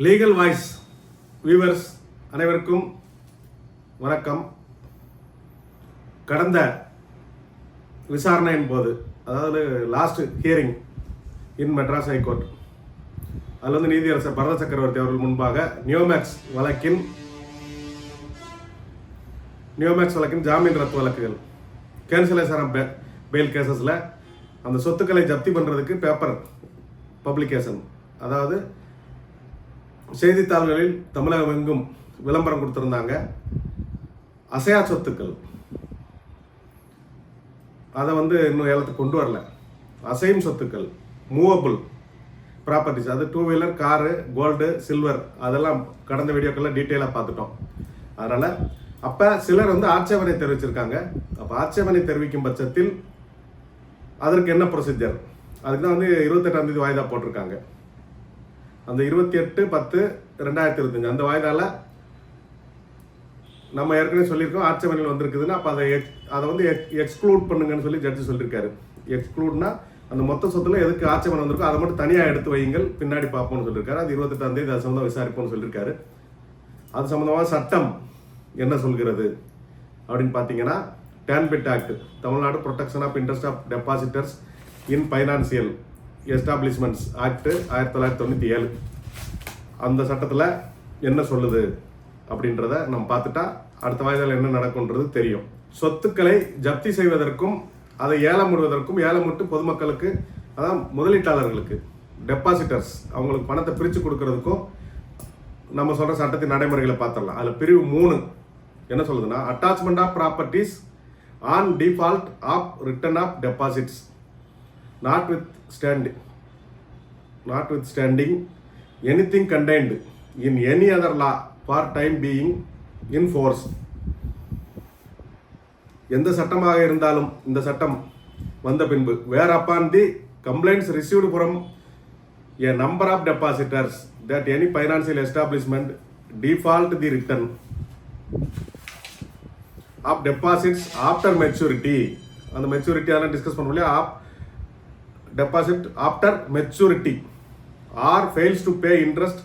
Legal voice viewers அனைவருக்கும் வணக்கம். கடந்த விசாரணையின் போது அதாவது last hearing in Madras high court அதில் வந்து நீதியரசர் பரத சக்கரவர்த்தி அவர்கள் முன்பாக நியோமேக்ஸ் வழக்கின் நியோமேக்ஸ் வழக்கின் ஜாமீன் ரத்து வழக்குகள் கேன்சலேஷன் பெயில் கேசஸில் அந்த சொத்துக்களை ஜப்தி பண்ணுறதுக்கு பேப்பர் பப்ளிகேஷன் அதாவது செய்தித்தாள்களில் தமிழகம் எங்கும் விளம்பரம் கொடுத்துருந்தாங்க. அசையா சொத்துக்கள். அதை வந்து இன்னும் ஏலத்துக்கு கொண்டு வரல. அசையும் சொத்துக்கள். மூவபிள் ப்ராப்பர்ட்டிஸ் அது two wheeler car gold silver அதெல்லாம் கடந்த வீடியோக்கெல்லாம் டீட்டெயிலாக பார்த்துட்டோம். அதனால் அப்போ சிலர் வந்து ஆட்சேபனை தெரிவிச்சிருக்காங்க. அப்போ ஆட்சேபனை தெரிவிக்கும் பட்சத்தில் அதற்கு என்ன ப்ரொசீஜர் அதுக்கு தான் வந்து இருபத்தெட்டாம் தேதி வாய்தா போட்டிருக்காங்க. அந்த இருபத்தி எட்டு பத்து ரெண்டாயிரத்தி இருபத்தஞ்சு. அந்த வாய்தால நம்ம ஏற்கனவே சொல்லியிருக்கோம் ஆட்சேபனையில் வந்திருக்குதுன்னா. அப்போ அதை அதை வந்து எக்ஸ்க்ளூட் பண்ணுங்கன்னு சொல்லி ஜட்ஜி சொல்லியிருக்காரு. எக்ஸ்க்ளூட்னா அந்த மொத்த சொத்துல எதுக்கு ஆட்சேபனை வந்திருக்கோ அதை மட்டும் தனியாக எடுத்து வையுங்கள் பின்னாடி பார்ப்போம்னு சொல்லியிருக்காரு. அது இருபத்தெட்டாம் தேதி அது சம்மந்தம் விசாரிப்போம்னு சொல்லியிருக்காரு. அது சம்மந்தமாக சட்டம் என்ன சொல்கிறது அப்படின்னு பார்த்தீங்கன்னா TANPID act Tamil Nadu protection of interest of depositors in financial establishments act ஆயிரத்தி தொள்ளாயிரத்தி தொண்ணூற்றி ஏழு. அந்த சட்டத்தில் என்ன சொல்லுது அப்படின்றத நம்ம பார்த்துட்டா அடுத்த வாய்தால் என்ன நடக்கும்ன்றது தெரியும். சொத்துக்களை ஜப்தி செய்வதற்கும் அதை ஏலம் ஏலமிட்டு விட்டு பொதுமக்களுக்கு அதான் முதலீட்டாளர்களுக்கு டெபாசிட்டர்ஸ் அவங்களுக்கு பணத்தை பிரித்து கொடுக்கறதுக்கும் நம்ம சொல்கிற சட்டத்தின் நடைமுறைகளை பார்த்துடலாம். அதில் பிரிவு மூணு. என்ன சொல்லுதுன்னா attachment of properties on default of return of deposits notwithstanding notwithstanding anything contained in any other law for time being in force எந்த சட்டமாக இருந்தாலும் இந்த சட்டம் வந்த பின்பு whereupon the complaints received from a number of depositors that any financial establishment default the return of deposits after maturity அந்த maturity அதெல்லாம் discuss பண்ண முடியல of deposit after maturity or fails to pay interest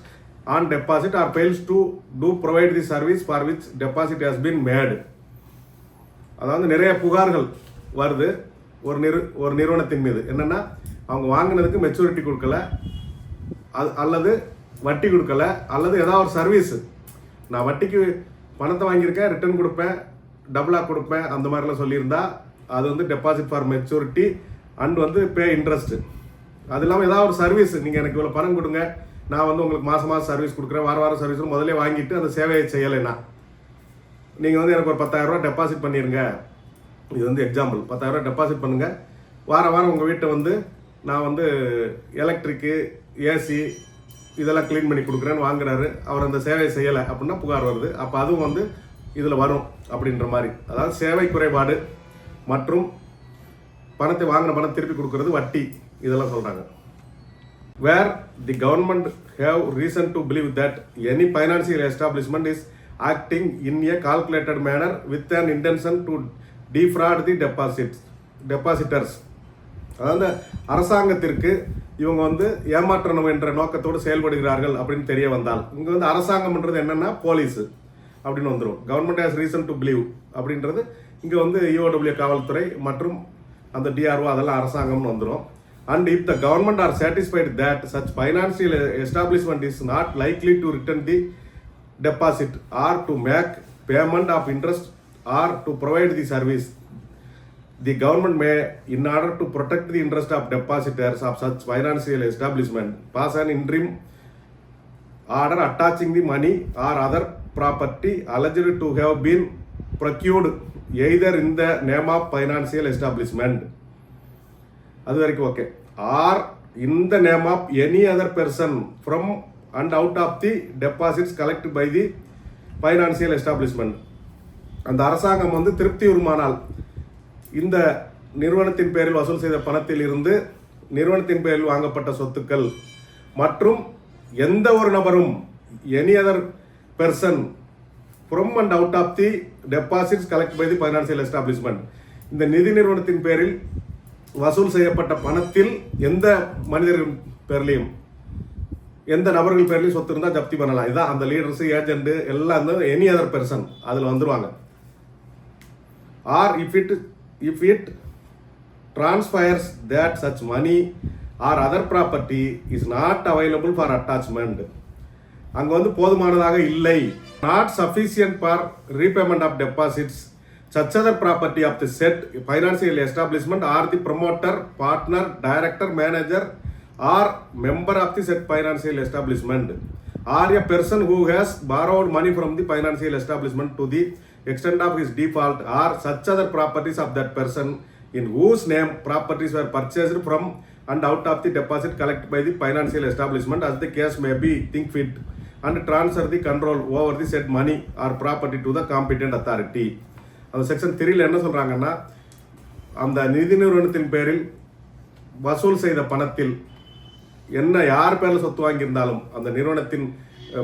on deposit or fails to to provide the service for which deposit has been made அதாவது நிறைய புகார்கள் வருது ஒரு நிறு ஒரு நிறுவனத்தின் மீது. என்னென்னா அவங்க வாங்கினதுக்கு மெச்சூரிட்டி கொடுக்கல அது அல்லது வட்டி கொடுக்கல அல்லது ஏதாவது ஒரு சர்வீஸு நான் வட்டிக்கு பணத்தை வாங்கியிருக்கேன் ரிட்டர்ன் கொடுப்பேன் டபுளாக கொடுப்பேன் அந்த மாதிரிலாம் சொல்லியிருந்தா அது வந்து டெபாசிட் ஃபார் மெச்சூரிட்டி அண்ட் வந்து பே இன்ட்ரெஸ்ட்டு அது இல்லாமல் ஏதாவது ஒரு சர்வீஸ் நீங்கள் எனக்கு இவ்வளோ பணம் கொடுங்க. நான் வந்து உங்களுக்கு மாதம் மாதம் சர்வீஸ் கொடுக்குறேன். வார வாரம் சர்வீஸ் முதல்ல வாங்கிட்டு அந்த சேவையை செய்யலைன்னா நீங்கள் வந்து எனக்கு ஒரு பத்தாயிரரூவா டெபாசிட் பண்ணிடுங்க இது வந்து எக்ஸாம்பிள் பத்தாயிரரூவா டெபாசிட் பண்ணுங்கள் வாரம் வாரம் உங்கள் வீட்டை வந்து நான் வந்து எலக்ட்ரிக்கு ஏசி இதெல்லாம் க்ளீன் பண்ணி கொடுக்குறேன்னு வாங்குறாரு. அவர் அந்த சேவையை செய்யலை அப்படின்னா புகார் வருது. அப்போ அதுவும் வந்து இதில் வரும் அப்படின்ற மாதிரி. அதாவது சேவை குறைபாடு மற்றும் பணத்தை வாங்கின பணம் திருப்பி கொடுக்கறது வட்டி. இதெல்லாம் சொல்கிறாங்க where the government have reason to believe that any financial establishment is acting in a calculated manner with an intention to defraud the deposits depositors அதாவது அரசாங்கத்திற்கு இவங்க வந்து ஏமாற்றணும் என்ற நோக்கத்தோடு செயல்படுகிறார்கள் அப்படின்னு தெரிய வந்தால் இங்கே வந்து அரசாங்கம்ன்றது என்னென்னா போலீஸ் அப்படின்னு வந்துடும் government has reason to believe அப்படின்றது இங்கே வந்து இஓடபிள்யூ காவல்துறை மற்றும் அந்த டிஆர்ஓ அதெல்லாம் அரசாங்கம்னு வந்துடும் and if the government are satisfied that such financial establishment is not likely to return the deposit or to make payment of interest or to provide the service the government may in order to protect the interest of depositors of such financial establishment pass and interim order attaching the money or other property alleged to have been procured either இந்த name of financial establishment அது வரைக்கும் okay or இந்த name of any other person from and out of the deposits collect by the financial establishment அந்த அரசாங்கம் வந்து திருப்தி உருமானால் இந்த நிறுவனத்தின் பேரில் வசூல் செய்த பணத்தில் இருந்து நிறுவனத்தின் பேரில் வாங்கப்பட்ட சொத்துக்கள் மற்றும் எந்த ஒரு நபரும் any other person from and out of the deposits collect by the financial establishment இந்த நிதி நிறுவனத்தின் பேரில் வசூல் செய்யப்பட்ட பணத்தில் எந்த மனிதர்கள் பேர்லையும் எந்த நபர்கள் பேர்லையும் சொத்து இருந்தால் ஜப்தி பண்ணலாம். இதான் அந்த லீடர்ஸ் ஏஜென்ட் எல்லாம் வந்து எனி அதர் பெர்சன் அதில் வந்துருவாங்க. Or if it if it transfers that such money or other property is not available for attachment அங்க வந்து போதுமானதாக இல்லை not sufficient for repayment of deposits such other property of the said financial establishment or the promoter partner director manager or member of the said financial establishment or a person who has borrowed money from the financial establishment to the extent of his default or such other properties of that person in whose name properties were purchased from and out of the deposit collected by the financial establishment as the case may be think fit and transfer the control over the said money or property to the competent authority. அந்த section த்ரீல என்ன சொல்கிறாங்கன்னா அந்த நிதி நிறுவனத்தின் பேரில் வசூல் செய்த பணத்தில் என்ன யார் பேரில் சொத்து வாங்கியிருந்தாலும் அந்த நிறுவனத்தின்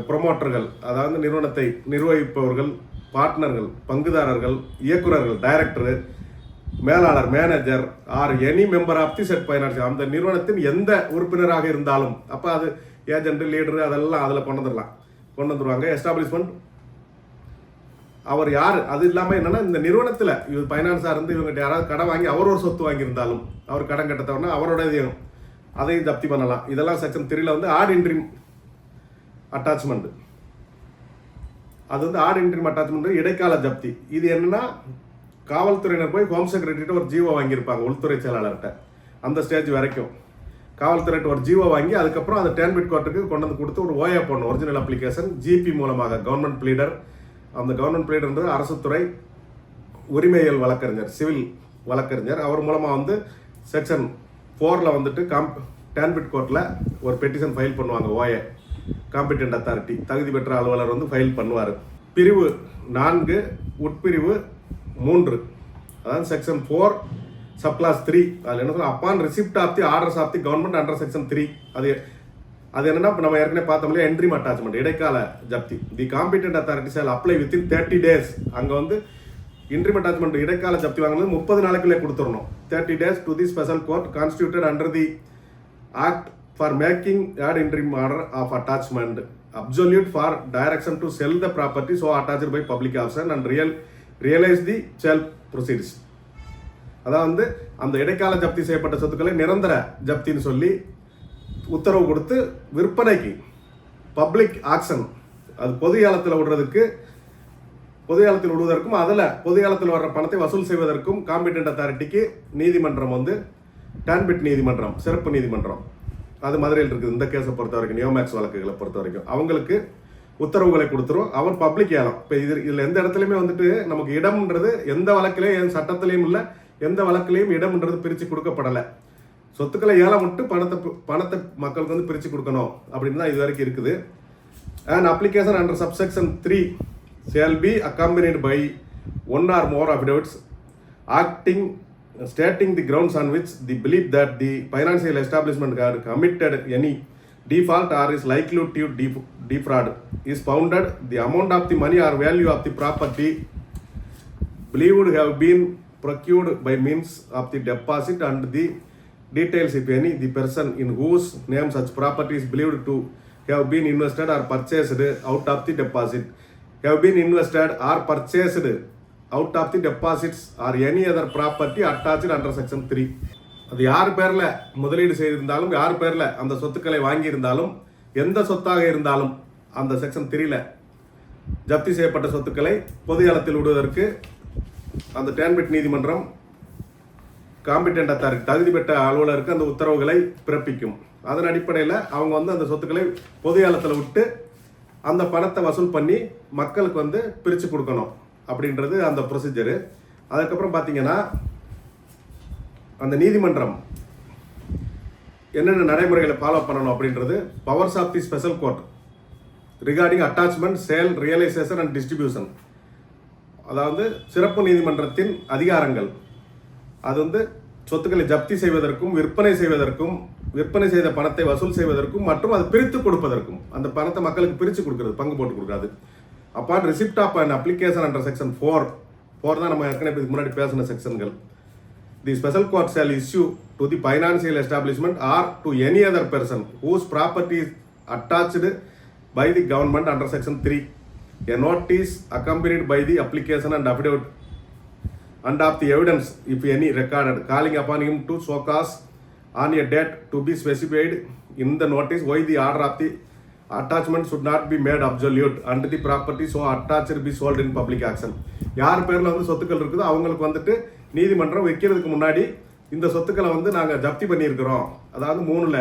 ப்ரொமோட்டர்கள் அதாவது நிறுவனத்தை நிர்வகிப்பவர்கள் பார்ட்னர்கள் பங்குதாரர்கள் இயக்குநர்கள் டைரக்டர் மேலாளர் manager or any member of the set finance அந்த நிறுவனத்தின் எந்த உறுப்பினராக இருந்தாலும் அப்போ அது ஏஜென்ட் லீடரு அதெல்லாம் அதில் கொண்டு வந்துடலாம் கொண்டு வந்துருவாங்க. எஸ்டாப்ளிஷ்மெண்ட் அவர் யார்? அது இல்லாமல் என்னென்னா இந்த நிறுவனத்தில் இவர் ஃபைனான்ஸாக இருந்து இவங்ககிட்ட யாராவது கடன் வாங்கி அவர் ஒரு சொத்து வாங்கியிருந்தாலும் அவர் கடன் கட்டத்தவனா அவரோட இதையும் அதையும் ஜப்தி பண்ணலாம். இதெல்லாம் செக்ஷன் த்ரீல வந்து ஆட் இன்ட்ரீம் அட்டாச்மெண்ட் அது வந்து ஆட் இன்ட்ரீம் அட்டாச்மெண்ட் இடைக்கால ஜப்தி. இது என்னன்னா காவல்துறையினர் போய் ஹோம் செக்ரட்டரிட்ட ஒரு ஜீவோ வாங்கியிருப்பாங்க உள்துறை செயலாளர்கிட்ட. அந்த ஸ்டேஜ் வரைக்கும். காவல்துறையிட்ட ஒரு ஜீவோ வாங்கி அதுக்கப்புறம் அதை டேன்பிட் கோர்ட்டுக்கு கொண்டு வந்து கொடுத்து ஒரு ஓஏ போடணும் ஒரிஜினல் அப்ளிகேஷன் ஜிபி மூலமாக கவர்மெண்ட் ப்ளீடர் அந்த கவர்மெண்ட் பிளீடர்ன்றது அரசுத்துறை உரிமையியல் வழக்கறிஞர் சிவில் வழக்கறிஞர். அவர் மூலமாக வந்து செக்ஷன் ஃபோரில் வந்துட்டு காம் டேன்பிட் கோர்ட்டில் ஒரு பெட்டிஷன் ஃபைல் பண்ணுவாங்க ஓஏ காம்பிடென்ட் அத்தாரிட்டி தகுதி பெற்ற அலுவலர் வந்து ஃபைல் பண்ணுவார். பிரிவு நான்கு உட்பிரிவு மூன்று. அதாவது செக்ஷன் ஃபோர் சப்கிளாஸ் த்ரீ அதில் என்ன சொல்ல upon receipt of the orders of the government under section three அது அது என்னன்னா இப்போ நம்ம ஏற்கனவே பார்த்தோம் இல்லையா என்ட்ரிம் அட்டாச்மெண்ட் இடைக்கால ஜப்தி. The competent authority shall apply within thirty days அங்கே வந்து இன்ட்ரிம் அட்டாச்மெண்ட் இடைக்கால ஜப்தி வாங்கினது முப்பது நாளைக்குள்ளே கொடுத்துடணும். Thirty days to the special court constituted under the act for making ad interim order of attachment absolute for direction to sell the property so attached by public auction and real realise the sale proceeds அதான் வந்து அந்த இடைக்கால ஜப்தி செய்யப்பட்ட சொத்துக்களை நிரந்தர ஜப்தின்னு சொல்லி உத்தரவு கொடுத்து விற்பனைக்கு பப்ளிக் ஆக்ஷன் அது பொது ஏலத்தில் விடுறதுக்கு பொது ஏலத்தில் விடுவதற்கும் அதில் பொது ஏலத்தில் வர்ற பணத்தை வசூல் செய்வதற்கும் காம்பிடென்ட் அத்தாரிட்டிக்கு நீதிமன்றம் வந்து டான்பிட் நீதிமன்றம் சிறப்பு நீதிமன்றம். அது மதுரையில் இருக்குது. இந்த கேஸை பொறுத்த வரைக்கும் நியோமேக்ஸ் வழக்குகளை பொறுத்த வரைக்கும். அவங்களுக்கு உத்தரவுகளை கொடுத்துரும். அவர் பப்ளிக் ஏலம். இப்போ இது இதில் எந்த இடத்துலையுமே வந்துட்டு நமக்கு இடம்ன்றது எந்த வழக்கிலையும் எந்த சட்டத்திலையும் இல்லை. எந்த வழக்குலையும் இடம்ன்றது பிரித்து கொடுக்கப்படலை சொத்துக்களை ஏழை மட்டும் பணத்தை பணத்தை மக்களுக்கு வந்து பிரித்து கொடுக்கணும் அப்படின்னு தான் இது வரைக்கும் இருக்குது and application under subsection three shall be accompanied by one or more affidavits acting stating the grounds on which the believe that the financial establishment are committed any default or is likely to டிஃப் defraud is founded the amount of the money or value of the property believed have been procured by means of the deposit and the details if any the person in whose name such property is believed to have been invested or purchased out of the deposit have been invested or purchased out of the deposits or any other property attached under section 3 அது யார் பேரில் முதலீடு செய்திருந்தாலும் யார் பேரில் அந்த சொத்துக்களை வாங்கியிருந்தாலும் எந்த சொத்தாக இருந்தாலும் அந்த செக்ஷன் த்ரீல ஜப்தி செய்யப்பட்ட சொத்துக்களை பொது ஏலத்தில் விடுவதற்கு அந்த டேன்பிட் நீதிமன்றம் காம்பிடென்ட் அத்தாரிட்டி தகுதி பெற்ற அலுவலருக்கு அந்த உத்தரவுகளை பிறப்பிக்கும். அதன் அடிப்படையில் அவங்க வந்து அந்த சொத்துக்களை பொது ஏலத்தில் விட்டு அந்த பணத்தை வசூல் பண்ணி மக்களுக்கு வந்து பிரித்து கொடுக்கணும் அப்படின்றது அந்த ப்ரொசீஜரு அதுக்கப்புறம் பார்த்தீங்கன்னா அந்த நீதிமன்றம் என்னென்ன நடைமுறைகளை ஃபாலோ பண்ணணும் அப்படின்றது powers of the special court regarding attachment sale realisation and distribution அதாவது சிறப்பு நீதிமன்றத்தின் அதிகாரங்கள். அது வந்து சொத்துக்களை ஜப்தி செய்வதற்கும் விற்பனை செய்வதற்கும் விற்பனை செய்த பணத்தை வசூல் செய்வதற்கும் மற்றும் அது பிரித்து கொடுப்பதற்கும். அந்த பணத்தை மக்களுக்கு பிரித்து கொடுக்குறது பங்கு போட்டு கொடுக்காது apart receipt of and application under section four four தான் நம்ம ஏற்கனவே முன்னாடி பேசின செக்ஷன்கள் the special court shall issue to the financial establishment or to any other person whose property attached by the government under section three a notice accompanied by the application and affidavit and of the evidence if any recorded calling upon him to show cause on a date to be specified in the notice why the order of the attachment should not be made absolute and the property so attached be sold in public auction யார் பேரில் வந்து சொத்துக்கள் இருக்குதோ அவங்களுக்கு வந்துட்டு நீதிமன்றம் வைக்கிறதுக்கு முன்னாடி இந்த சொத்துக்களை வந்து நாங்கள் ஜப்தி பண்ணியிருக்கிறோம் அதாவது மூணில்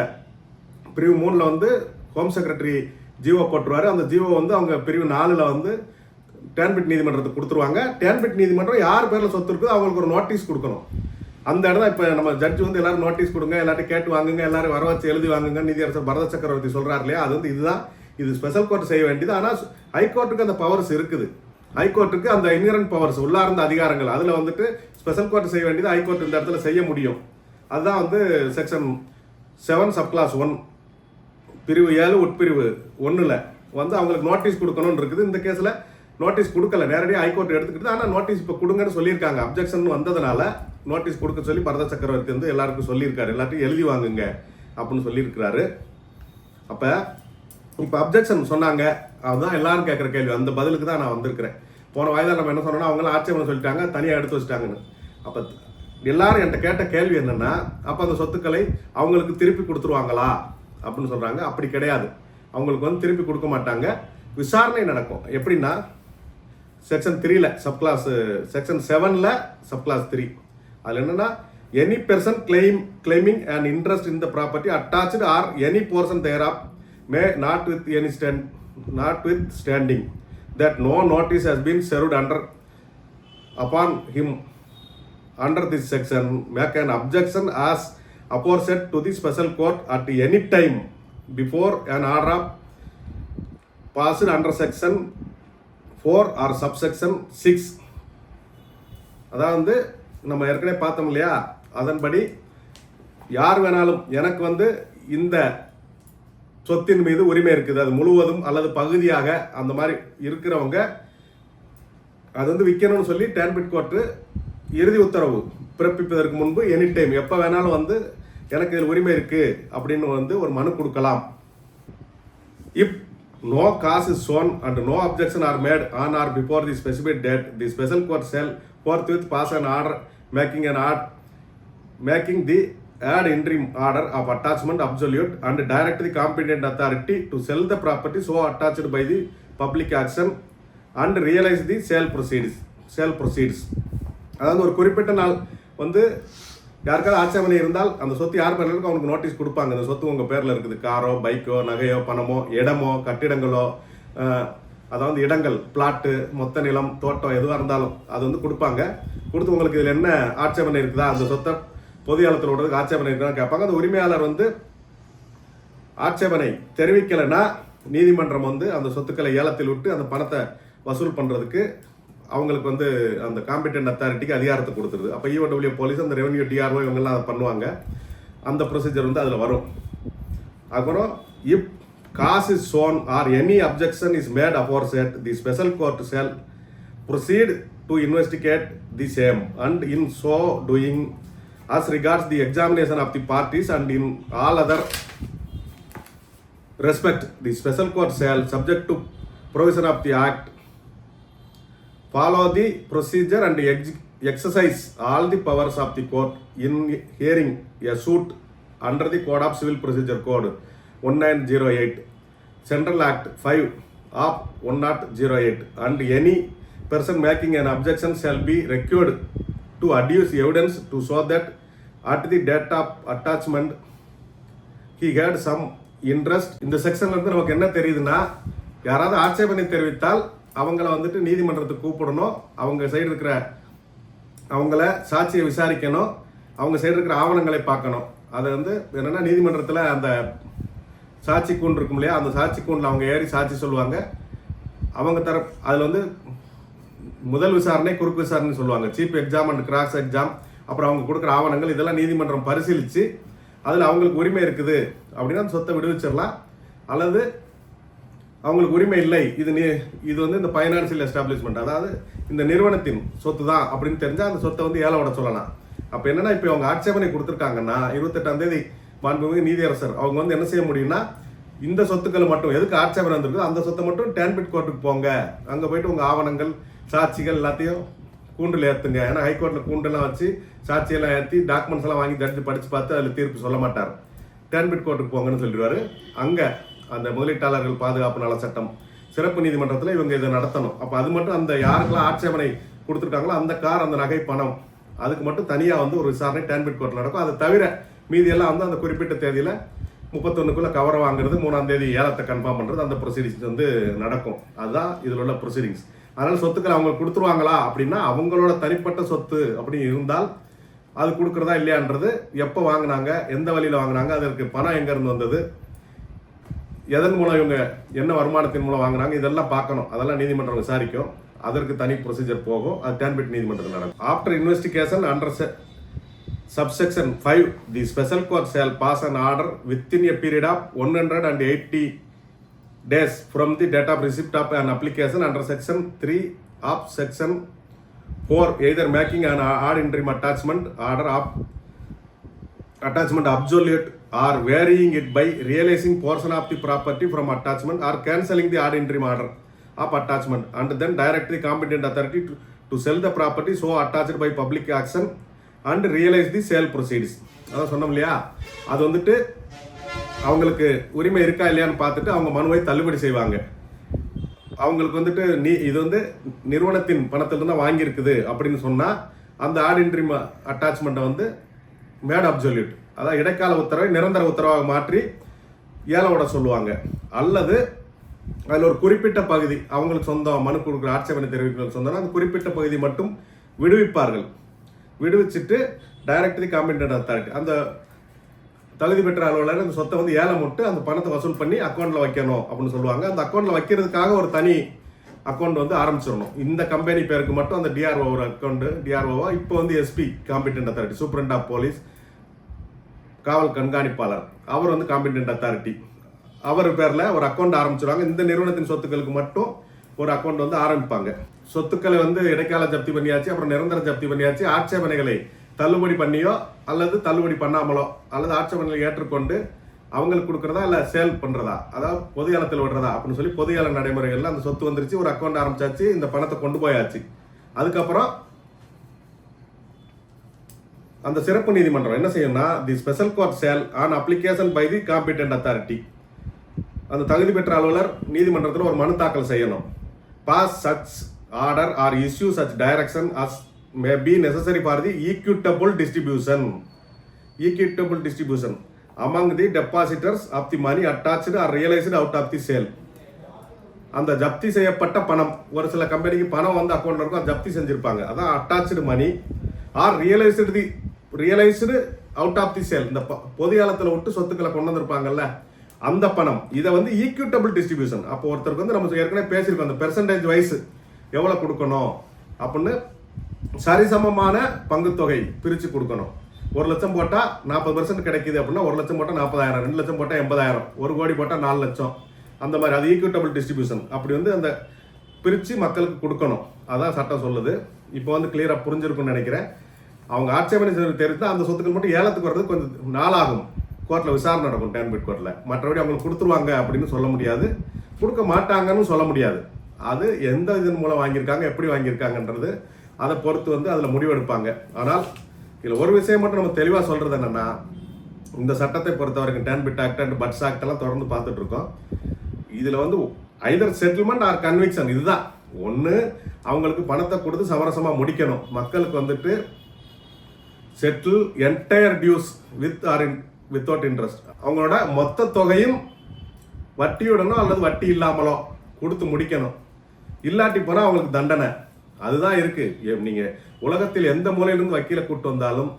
பிரிவு மூணில் வந்து ஹோம் செக்ரட்டரி ஜீவோ போட்டுருவாரு அந்த ஜீவோ வந்து அவங்க பிரிவு நாலில் வந்து டேன்பிட் நீதிமன்றத்துக்கு கொடுத்துருவாங்க. டேன்பிட் நீதிமன்றம் யார் பேரில் சொத்து இருக்குதோ அவங்களுக்கு ஒரு நோட்டீஸ் கொடுக்கணும். அந்த இடம் இப்போ நம்ம ஜட்ஜ் வந்து எல்லாரும் நோட்டீஸ் கொடுங்க எல்லாத்தையும் கேட்டு வாங்குங்க எல்லாரும் வர வச்சு எழுதி வாங்குங்க. நீதியரசர் பரத சக்கரவர்த்தி சொல்கிறார் இல்லையா? அது வந்து இதுதான். இது ஸ்பெஷல் கோர்ட் செய்ய வேண்டியது. ஆனால் ஹைகோர்ட்டுக்கு அந்த பவர்ஸ் இருக்குது. ஹைகோர்ட்டுக்கு அந்த இன்ஹரண்ட் பவர்ஸ் உள்ளார்ந்த அதிகாரங்கள். அதில் வந்துட்டு ஸ்பெஷல் கோர்ட் செய்ய வேண்டியது ஹைகோர்ட் இந்த இடத்துல செய்ய முடியும். அதுதான் வந்து section seven sub clause one பிரிவு ஏழு உட்பிரிவு ஒன்றில் வந்து அவங்களுக்கு நோட்டீஸ் கொடுக்கணும்னு இருக்குது. இந்த கேஸில் நோட்டீஸ் கொடுக்கல. நேரடியாக ஹைகோர்ட் எடுத்துக்கிட்டு ஆனால் நோட்டீஸ் இப்போ கொடுங்கன்னு சொல்லியிருக்காங்க. அப்ஜெக்ஷன் வந்ததுனால நோட்டீஸ் கொடுக்க சொல்லி பரத சக்கரவர்த்தி வந்து எல்லாருக்கும் சொல்லியிருக்காரு. எல்லாத்தையும் எழுதி வாங்குங்க அப்படின்னு சொல்லியிருக்கிறாரு. அப்போ இப்போ அப்ஜெக்ஷன் சொன்னாங்க. அதுதான் எல்லாரும் கேட்குற கேள்வி. அந்த பதிலுக்கு தான் நான் வந்திருக்கிறேன். போன வாய்தா நம்ம என்ன சொன்னோம்னா அவங்களாம் ஆட்சேபம் சொல்லிட்டாங்க. தனியாக எடுத்து வச்சிட்டாங்கன்னு. அப்போ எல்லாரும் என்கிட்ட கேட்ட கேள்வி என்னென்னா அப்போ அந்த சொத்துக்களை அவங்களுக்கு திருப்பி கொடுத்துருவாங்களா? அப்படின்னு சொல்கிறாங்க அப்படி கிடையாது. அவங்களுக்கு வந்து திருப்பி கொடுக்க மாட்டாங்க. விசாரணை நடக்கும். எப்படின்னா செக்ஷன் த்ரீல சப் கிளாஸ் செக்ஷன் செவனில் சப் கிளாஸ் த்ரீ அதில் என்னென்னா any person claim claiming and interest in the property attached or any portion thereof may not with any stand notwithstanding that no notice has been served under upon him under this section make an objection as aforesaid to the special court at any time before an order of passed under section 4 or subsection 6 அதாவது வந்து நம்ம ஏற்கனவே பார்த்தோம் இல்லையா? அதன்படி யார் வேணாலும் எனக்கு வந்து இந்த சொத்தின் மீது உரிமை இருக்குது. அது முழுவதும் அல்லது பகுதியாக அந்த மாதிரி இருக்கிறவங்க அது வந்து விற்கணும்னு சொல்லி டேன்பிட் கோர்ட்டு இறுதி உத்தரவு. பிறப்பிப்பதற்கு முன்பு எனி டைம் எப்போ வேணாலும் வந்து எனக்கு இதில் உரிமை இருக்குது அப்படின்னு வந்து ஒரு மனு கொடுக்கலாம் if no cause is shown and no objection are made on or before the specific date the special court shall forthwith pass and order making and order making the ad interim order of attachment absolute and direct the competent authority to sell the property so attached by the public auction and realise the sale proceeds sale proceeds அதாவது ஒரு குறிப்பிட்ட நாள் வந்து யாருக்காவது ஆட்சேபனை இருந்தால் அந்த சொத்து யார் பேர்ல இருக்கோ அவனுக்கு நோட்டீஸ் கொடுப்பாங்க. இந்த சொத்து உங்கள் பேரில் இருக்குது. காரோ பைக்கோ நகையோ பணமோ இடமோ கட்டிடங்களோ அதாவது இடங்கள் பிளாட்டு மொத்த நிலம் தோட்டம் எதுவாக இருந்தாலும் அது வந்து கொடுப்பாங்க. கொடுத்து உங்களுக்கு இதில் என்ன ஆட்சேபனை இருக்குதா? அந்த சொத்தை பொது ஏலத்தில் விடுறதுக்கு ஆட்சேபனை இருக்குதான்னு கேட்பாங்க. அந்த உரிமையாளர் வந்து ஆட்சேபனை தெரிவிக்கலைன்னா நீதிமன்றம் வந்து அந்த சொத்துக்களை ஏலத்தில் விட்டு அந்த பணத்தை வசூல் பண்ணுறதுக்கு அவங்களுக்கு வந்து அந்த காம்பிடென்ட் அத்தாரிட்டிக்கு அதிகாரத்தை கொடுத்துருது. அப்போ இஓடபிள்யூ போலீஸ் அந்த ரெவன்யூ டிஆர்ஓ இவங்கெல்லாம் அதை பண்ணுவாங்க. அந்த ப்ரொசீஜர் வந்து அதில் வரும். அப்புறம் if cause is shown or any objection is made aforesaid the special court shall proceed to investigate the same and in so doing as regards the examination of the parties and in all other respect the special court shall subject to provision of the act follow the procedure and ex exercise all the powers of the court in hearing a suit under the code of civil procedure code one nine zero eight central act five of one nought zero eight and any person making an objection shall be required to adduce evidence to show that at the date of attachment he had some interest இந்த செக்ஷன்ல இருந்து நமக்கு என்ன தெரியுதுன்னா யாராவது ஆட்சேபனை தெரிவித்தால் அவங்கள வந்துட்டு நீதிமன்றத்துக்கு கூப்பிடணும். அவங்க சைடு இருக்கிற அவங்கள சாட்சியை விசாரிக்கணும். அவங்க சைடு இருக்கிற ஆவணங்களை பார்க்கணும். அதை வந்து என்னென்னா நீதிமன்றத்தில் அந்த சாட்சி கூண்டு இருக்கும் இல்லையா? அந்த சாட்சி கூண்டில் அவங்க ஏறி சாட்சி சொல்லுவாங்க. அவங்க தர அதில் வந்து முதல் விசாரணை குறுக்கு விசாரணை சொல்லுவாங்க. Chief exam and cross exam அப்புறம் அவங்க கொடுக்குற ஆவணங்கள் இதெல்லாம் நீதிமன்றம் பரிசீலித்து அதில் அவங்களுக்கு உரிமை இருக்குது. அப்படின்னா அந்த சொத்தை விடுவிச்சிடலாம். அல்லது அவங்களுக்கு உரிமை இல்லை. இது நீ இது வந்து இந்த ஃபைனான்சியல் எஸ்டாப்ளிஷ்மெண்ட் அதாவது இந்த நிறுவனத்தின் சொத்து தான் அப்படின்னு தெரிஞ்சால் அந்த சொத்தை வந்து ஏழை விட சொல்லலாம். அப்போ என்னன்னா இப்போ அவங்க ஆட்சேபனை கொடுத்துருக்காங்கன்னா இருபத்தெட்டாம் தேதி மாண்புமிகு நீதியரசர். அவங்க வந்து என்ன செய்ய முடியும்னா இந்த சொத்துக்கள் மட்டும் எதுக்கு ஆட்சேபனை வந்திருக்கோ அந்த சொத்தை மட்டும் டேன்பிட் கோர்ட்டுக்கு போங்க. அங்கே போயிட்டு உங்கள் ஆவணங்கள் சாட்சிகள் எல்லாத்தையும் கூண்டில் ஏற்றுங்க ஏன்னா ஹைகோர்ட்டில் கூண்டெல்லாம் வச்சு சாட்சியெல்லாம் ஏற்றி டாக்குமெண்ட்ஸ் எல்லாம் வாங்கி ஜட்ஜி படித்து பார்த்து அதில் தீர்ப்பு சொல்ல மாட்டார். டேன்பிட் கோர்ட்டுக்கு போங்கன்னு சொல்லிடுவார். அங்கே அந்த முதலீட்டாளர்கள் பாதுகாப்பு நல சட்டம். சிறப்பு நீதிமன்றத்தில் இவங்க இதை நடத்தணும். அப்போ அது மட்டும் அந்த யாருக்கெல்லாம் ஆட்சேபனை கொடுத்துருக்காங்களோ அந்த கார் அந்த நகை பணம் அதுக்கு மட்டும் தனியாக வந்து ஒரு விசாரணை டேன்பிட் கோர்ட்டில் நடக்கும். அதை தவிர மீதி எல்லாம் வந்து அந்த குறிப்பிட்ட தேதியில் முப்பத்தொன்னுக்குள்ளே கவரை வாங்குறது மூணாம் தேதி ஏலத்தை கன்ஃபார்ம் பண்ணுறது அந்த ப்ரொசீடிங்ஸ் வந்து நடக்கும். அதுதான் இதில் உள்ள ப்ரொசீடிங்ஸ் அதனால் சொத்துக்களை அவங்க கொடுத்துருவாங்களா அப்படின்னா அவங்களோட தனிப்பட்ட சொத்து அப்படி இருந்தால் அது கொடுக்குறதா இல்லையான்றது எப்போ வாங்கினாங்க எந்த வழியில் வாங்கினாங்க அதற்கு பணம் எங்கேருந்து வந்தது எதன் மூலம் இவங்க என்ன வருமானத்தின் மூலம் வாங்குறாங்க இதெல்லாம் பார்க்கணும். அதெல்லாம் நீதிமன்றம் விசாரிக்கும். அதற்கு தனி ப்ரொசீஜர் போகும். அது டேன்பிட் நீதிமன்றத்தில் நடக்கும். After investigation under subsection five the special court shall pass and order within a period of one hundred and eighty days from the date of receipt of and application under section three of section four either making and order interim attachment order of attachment absolute or varying it by realising portion of the property from attachment or cancelling the or interim order of attachment and then direct the competent authority to sell the property so attached by public auction and realise the sale proceeds அதான் சொன்னோம் இல்லையா அது வந்துட்டு அவங்களுக்கு உரிமை இருக்கா இல்லையான்னு பார்த்துட்டு அவங்க மனுவை தள்ளுபடி செய்வாங்க அவங்களுக்கு வந்துட்டு நீ இது வந்து நிறுவனத்தின் பணத்திலிருந்து வாங்கியிருக்குது அப்படின்னு சொன்னால் அந்த ஆட் இன்ட்ரீம் அட்டாச்மெண்ட்டை வந்து மேட் அப்சல்யூட் அதாவது இடைக்கால உத்தரவை நிரந்தர உத்தரவாக மாற்றி ஏலம் விட சொல்லுவாங்க. அல்லது அதில் ஒரு குறிப்பிட்ட பகுதி அவங்களுக்கு சொந்தம் மனு கொடுக்குற ஆட்சேபனை தெரிவிக்கிறது சொந்தம்னா அந்த குறிப்பிட்ட பகுதி மட்டும் விடுவிப்பார்கள். விடுவிச்சிட்டு டைரக்ட்லி காம்பிடன்ட் அத்தாரிட்டி அந்த தகுதி பெற்ற அலுவலர் அந்த சொத்தை வந்து ஏலம் விட்டு அந்த பணத்தை வசூல் பண்ணி அக்கௌண்ட்டில் வைக்கணும் அப்படின்னு சொல்லுவாங்க. அந்த அக்கௌண்ட்டில் வைக்கிறதுக்காக ஒரு தனி அக்கௌண்ட் வந்து ஆரம்பிச்சிடணும். இந்த கம்பெனி பேருக்கு மட்டும் அந்த டிஆர்ஓ ஒரு அக்கௌண்ட்டு டிஆர்ஓவா இப்போ வந்து SP competent authority superintendent of police காவல் கண்காணிப்பாளர். அவர் வந்து காம்பிடென்ட் அத்தாரிட்டி அவர் பேரில் ஒரு அக்கௌண்ட் ஆரம்பிச்சிருவாங்க. இந்த நிறுவனத்தின் சொத்துக்களுக்கு மட்டும் ஒரு அக்கௌண்ட் வந்து ஆரம்பிப்பாங்க. சொத்துக்களை வந்து இடைக்கால ஜப்தி பண்ணியாச்சு அப்புறம் நிரந்தர ஜப்தி பண்ணியாச்சு. ஆட்சேபனைகளை தள்ளுபடி பண்ணியோ அல்லது தள்ளுபடி பண்ணாமலோ அல்லது ஆட்சேபனைகளை ஏற்றுக்கொண்டு அவங்களுக்கு கொடுக்குறதா இல்லை சேல் பண்ணுறதா அதாவது பொது ஏலத்தில் விடுறதா? அப்படின்னு சொல்லி பொது ஏல நடைமுறைகளில் அந்த சொத்து வந்துருச்சு ஒரு அக்கௌண்ட் ஆரம்பிச்சாச்சு இந்த பணத்தை கொண்டு போயாச்சு. அதுக்கப்புறம் அந்த சிறப்பு நீதிமன்றம் என்ன செய்யும்னா the special court shall on application by the competent authority அந்த தகுதி பெற்ற அலுவலர் நீதிமன்றத்தில் ஒரு மனு தாக்கல் செய்யணும். Pass such order or issue such direction as may be necessary for the equitable distribution equitable distribution among the depositors of the money attached or realised out of the sale அந்த ஜப்தி செய்யப்பட்ட பணம் ஒரு சில கம்பெனிக்கு பணம் வந்து அக்கௌண்ட் இருக்கும் ஜப்தி செஞ்சிருப்பாங்க. அதான் attached money or realised the realised out of the sale இந்த ப- பொது ஏலத்தில் விட்டு சொத்துக்களை கொண்டு வந்திருப்பாங்கல்ல அந்த பணம் இதை வந்து ஈக்யூட்டபிள் டிஸ்ட்ரிபியூஷன் அப்போ ஒருத்தருக்கு வந்து நம்ம ஏற்கனவே பேசியிருக்கோம் அந்த பெர்சன்டேஜ் வைஸ் எவ்வளோ கொடுக்கணும் அப்படின்னு சரிசமமான பங்குத்தொகை பிரித்து கொடுக்கணும். ஒரு லட்சம் போட்டால் நாற்பது பர்சன்ட் கிடைக்குது அப்படின்னா ஒரு லட்சம் போட்டால் நாற்பதாயிரம் ரெண்டு லட்சம் போட்டால் எண்பதாயிரம் ஒரு கோடி போட்டால் நாலு லட்சம். அந்த மாதிரி அது ஈக்விட்டபிள் டிஸ்ட்ரிபியூஷன் அப்படி வந்து அந்த பிரித்து மக்களுக்கு கொடுக்கணும். அதான் சட்டம் சொல்லுது. இப்போ வந்து கிளியராக புரிஞ்சிருக்கும்னு நினைக்கிறேன். அவங்க ஆட்சேபனை செய்வது அந்த சொத்துக்கள் மட்டும் ஏலத்துக்கு வர்றது கொஞ்சம் நாளாகும். கோர்ட்டில் விசாரணை நடக்கும் டேன்பிட் கோர்ட்டில் மற்றபடி அவங்களுக்கு கொடுத்துருவாங்க அப்படின்னு சொல்ல முடியாது. கொடுக்க மாட்டாங்கன்னு சொல்ல முடியாது. அது எந்த இதன் மூலம் வாங்கியிருக்காங்க எப்படி வாங்கியிருக்காங்கன்றது அதை பொறுத்து வந்து அதில் முடிவெடுப்பாங்க. ஆனால் இதில் ஒரு விஷயம் மட்டும் நம்ம தெளிவாக சொல்கிறது என்னென்னா இந்த சட்டத்தை பொறுத்த வரைக்கும் TANPID act and BUDS act எல்லாம் தொடர்ந்து பார்த்துட்டு இருக்கோம். இதில் வந்து ஐதர் செட்டில்மெண்ட் ஆர் கன்விக்ஷன் இதுதான். ஒன்று அவங்களுக்கு பணத்தை கொடுத்து சமரசமாக முடிக்கணும். மக்களுக்கு வந்துட்டு settle entire dues with or in without interest அவங்களோட மொத்த தொகையும் வட்டியுடனோ அல்லது வட்டி இல்லாமலோ கொடுத்து முடிக்கணும். இல்லாட்டி போனால் அவங்களுக்கு தண்டனை. அதுதான் இருக்குது நீங்கள் உலகத்தில் எந்த மூலையிலிருந்து வக்கீலை கூட்டு வந்தாலும்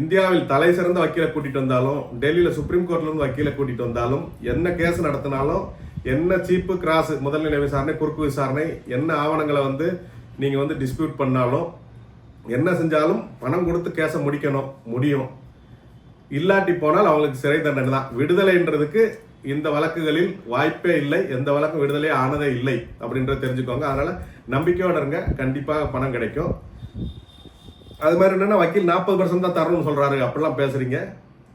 இந்தியாவில் தலை சிறந்த வக்கீலை கூட்டிகிட்டு வந்தாலும் டெல்லியில் சுப்ரீம் கோர்ட்லேருந்து வக்கீலை கூட்டிகிட்டு வந்தாலும் என்ன கேஸ் நடத்தினாலும் என்ன சீப்பு கிராஸ் முதல்நிலை விசாரணை குறுக்கு விசாரணை என்ன ஆவணங்களை வந்து நீங்கள் வந்து டிஸ்பியூட் பண்ணாலும் என்ன செஞ்சாலும் பணம் கொடுத்து கேஸை முடிக்கணும் முடியும். இல்லாட்டி போனால் அவங்களுக்கு சிறை தண்டனை தான். விடுதலைன்றதுக்கு இந்த வழக்குகளில் வாய்ப்பே இல்லை எந்த வழக்கும் விடுதலை ஆனதே இல்லை அப்படின்றத தெரிஞ்சுக்கோங்க. அதனால நம்பிக்கையோட இருங்க கண்டிப்பாக பணம் கிடைக்கும். அது மாதிரி என்னென்னா வக்கீல் நாற்பது பர்சன்ட் தான் தரணும்னு சொல்கிறாரு அப்படிலாம் பேசுகிறீங்க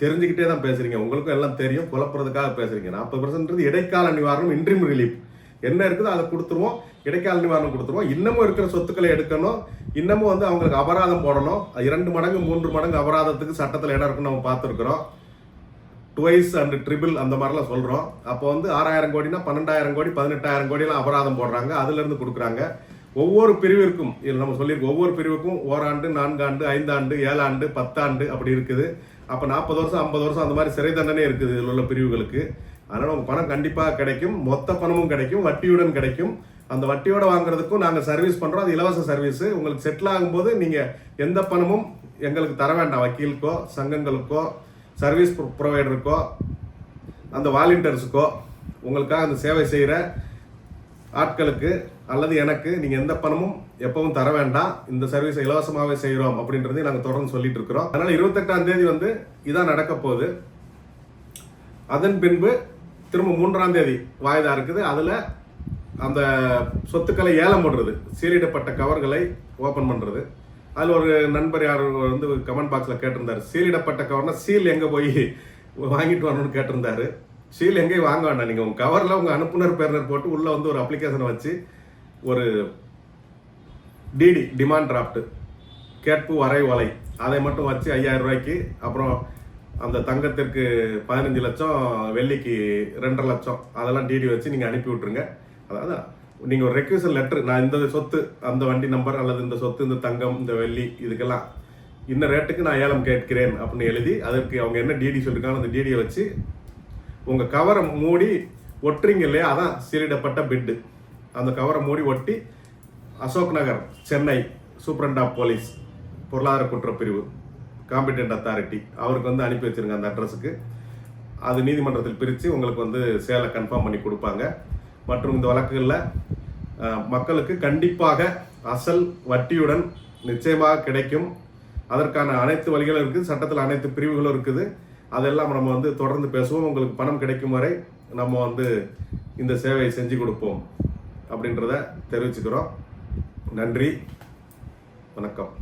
தெரிஞ்சுக்கிட்டே தான் பேசுகிறீங்க உங்களுக்கும் எல்லாம் தெரியும். குழப்புறதுக்காக பேசுகிறீங்க நாற்பது பர்சன்ட்றது இடைக்கால நிவாரணம் இன்ட்ரீம் ரிலீஃப் என்ன இருக்குதோ அதை கொடுத்துருவோம். இடைக்கால நிவாரணம் கொடுத்துருவோம். இன்னமும் இருக்கிற சொத்துக்களை எடுக்கணும். இன்னமும் வந்து அவங்களுக்கு அபராதம் போடணும். அது இரண்டு மடங்கு மூன்று மடங்கு அபராதத்துக்கு சட்டத்தில் இடம் இருக்குன்னு நம்ம பார்த்துருக்குறோம். டுவைஸ் அண்ட் ட்ரிபிள் அந்த மாதிரிலாம் சொல்கிறோம் அப்போ வந்து ஆறாயிரம் கோடினா பன்னெண்டாயிரம் கோடி பதினெட்டாயிரம் கோடியெல்லாம் அபராதம் போடுறாங்க. அதுலேருந்து கொடுக்குறாங்க. ஒவ்வொரு பிரிவிற்கும் இதில் நம்ம சொல்லியிருக்கோம். ஒவ்வொரு பிரிவுக்கும் ஓராண்டு நான்காண்டு ஐந்தாண்டு ஏழாண்டு பத்தாண்டு அப்படி இருக்குது. அப்போ நாற்பது வருஷம் ஐம்பது வருஷம் அந்த மாதிரி சிறை தண்டனை இருக்குது இதில் உள்ள பிரிவுகளுக்கு. அதனால் உங்கள் பணம் கண்டிப்பாக கிடைக்கும். மொத்த பணமும் கிடைக்கும். வட்டியுடன் கிடைக்கும். அந்த வட்டியோட வாங்குறதுக்கும் நாங்கள் சர்வீஸ் பண்ணுறோம் அது இலவச சர்வீஸ் உங்களுக்கு செட்டில் ஆகும்போது நீங்கள் எந்த பணமும் எங்களுக்கு தர வேண்டாம். வக்கீலுக்கோ சங்கங்களுக்கோ சர்வீஸ் ப்ரொவைடருக்கோ அந்த வாலண்டியர்ஸுக்கோ உங்களுக்காக அந்த சேவை செய்கிற ஆட்களுக்கு அல்லது எனக்கு நீங்கள் எந்த பணமும் எப்பவும் தர வேண்டாம். இந்த சர்வீஸை இலவசமாகவே செய்கிறோம் அப்படின்றதையும் நாங்கள் தொடர்ந்து சொல்லிட்டு இருக்கிறோம். அதனால் இருபத்தெட்டாம் தேதி வந்து இதான் நடக்க போகுது. அதன் பின்பு திரும்ப மூன்றாம் தேதி வாய்தா இருக்குது. அதில் அந்த சொத்துக்களை ஏலம் போடுறது சீலிடப்பட்ட கவர்களை ஓப்பன் பண்ணுறது அதில் ஒரு நண்பர் யார் வந்து கமெண்ட் பாக்ஸில் கேட்டிருந்தார். சீலிடப்பட்ட கவர்னா சீல் எங்கே போய் வாங்கிட்டு வரணும்னு கேட்டிருந்தாரு. சீல் எங்கேயும் வாங்க வேண்டாம். நீங்கள் உங்கள் கவரில் உங்கள் அனுப்புனர் பேர்னர் போட்டு உள்ளே வந்து ஒரு அப்ளிகேஷனை வச்சு ஒரு டிடி டிமாண்ட் டிராஃப்ட் கேட்பு வரை வலை அதை மட்டும் வச்சு ஐயாயிரம் ரூபாய்க்கு அப்புறம் அந்த தங்கத்திற்கு பதினஞ்சு லட்சம் வெள்ளிக்கு ரெண்டரை லட்சம். அதெல்லாம் டிடி வச்சு நீங்கள் அனுப்பி விட்ருங்க அதாவது நீங்கள் ஒரு ரெக்யூசல் லெட்டர் நான் இந்த சொத்து அந்த வண்டி நம்பர் அல்லது இந்த சொத்து இந்த தங்கம் இந்த வெள்ளி இதுக்கெல்லாம் இன்ன ரேட்டுக்கு நான் ஏலம் கேட்கிறேன் அப்படின்னு எழுதி அதற்கு அவங்க என்ன டிடி சொல்லியிருக்காங்க அந்த டிடியை வச்சு உங்கள் கவரை மூடி ஒட்டுறீங்க இல்லையா? அதான் சீலிடப்பட்ட பிட்டு அந்த கவரை மூடி ஒட்டி Ashok Nagar Chennai superintendent of police பொருளாதார குற்றப்பிரிவு காம்பிடென்ட் அத்தாரிட்டி அவருக்கு வந்து அனுப்பி வச்சுருங்க அந்த அட்ரஸுக்கு அது நீதிமன்றத்தில் பிரித்து உங்களுக்கு வந்து சேலை கன்ஃபார்ம் பண்ணி கொடுப்பாங்க. மற்றும் இந்த வழக்குகளில் மக்களுக்கு கண்டிப்பாக அசல் வட்டியுடன் நிச்சயமாக கிடைக்கும். அதற்கான அனைத்து வழிகளும் இருக்குது. சட்டத்தில் அனைத்து பிரிவுகளும் இருக்குது. அதெல்லாம் நம்ம வந்து தொடர்ந்து பேசுவோம். உங்களுக்கு பணம் கிடைக்கும் வரை நம்ம வந்து இந்த சேவையை செஞ்சு கொடுப்போம் அப்படின்றத தெரிவிச்சுக்கிறோம். நன்றி. வணக்கம்.